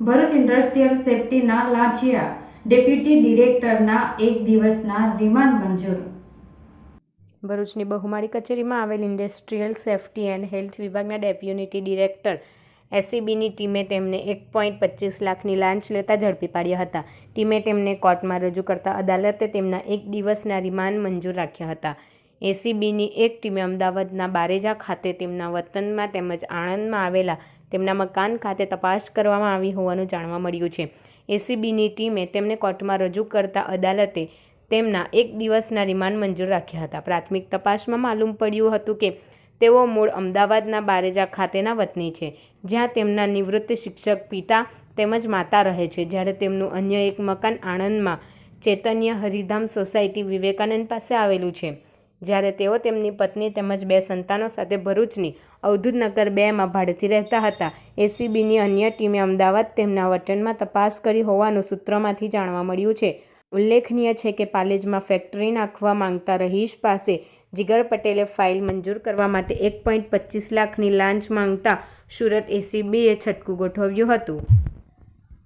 Bharuch industrial સેફટીના લાંચિયા deputy ડિરેક્ટરના એક દિવસના રિમાન્ડ મંજૂર. ભરૂચની બહુમાળી કચેરીમાં આવેલ ઇન્ડસ્ટ્રીયલ સેફ્ટી એન્ડ હેલ્થ વિભાગના ડેપ્યુટી ડિરેક્ટર એસીબીની ટીમે તેમને એક પોઈન્ટ પચીસ લાખની લાંચ લેતા ઝડપી પાડ્યા હતા. ટીમે તેમને કોર્ટમાં રજૂ કરતા અદાલતે તેમના એક દિવસના રિમાન્ડ મંજૂર રાખ્યા હતા. એસીબીની એક ટીમે અમદાવાદના બારેજા ખાતે તેમના વતનમાં તેમજ આણંદમાં આવેલા તેમના મકાન ખાતે તપાસ કરવામાં આવી હોવાનું જાણવા મળ્યું છે. એસીબીની ટીમે તેમને કોર્ટમાં રજૂ કરતા અદાલતે તેમના એક દિવસના રિમાન્ડ મંજૂર રાખ્યા હતા. પ્રાથમિક તપાસમાં માલુમ પડ્યું હતું કે તેઓ મૂળ અમદાવાદના બારેજા ખાતેના વતની છે, જ્યાં તેમના નિવૃત્ત શિક્ષક પિતા તેમજ માતા રહે છે. જ્યારે તેમનું અન્ય એક મકાન આણંદમાં ચૈતન્ય હરિધામ સોસાયટી વિવેકાનંદ પાસે આવેલું છે. જ્યારે તેઓ તેમની પત્ની તેમજ બે સંતાનો સાથે ભરૂચની અવધૂતનગર બેમાં ભાડેથી રહેતા હતા. એસીબીની અન્ય ટીમે અમદાવાદ તેમના વતનમાં તપાસ કરી હોવાનું સૂત્રોમાંથી જાણવા મળ્યું છે. ઉલ્લેખનીય છે કે પાલેજમાં ફેક્ટરી નાખવા માંગતા રહીશ પાસે જીગર પટેલે ફાઇલ મંજૂર કરવા માટે એક પોઈન્ટ પચીસ લાખની લાંચ માંગતા સુરત એસીબીએ છટકું ગોઠવ્યું હતું.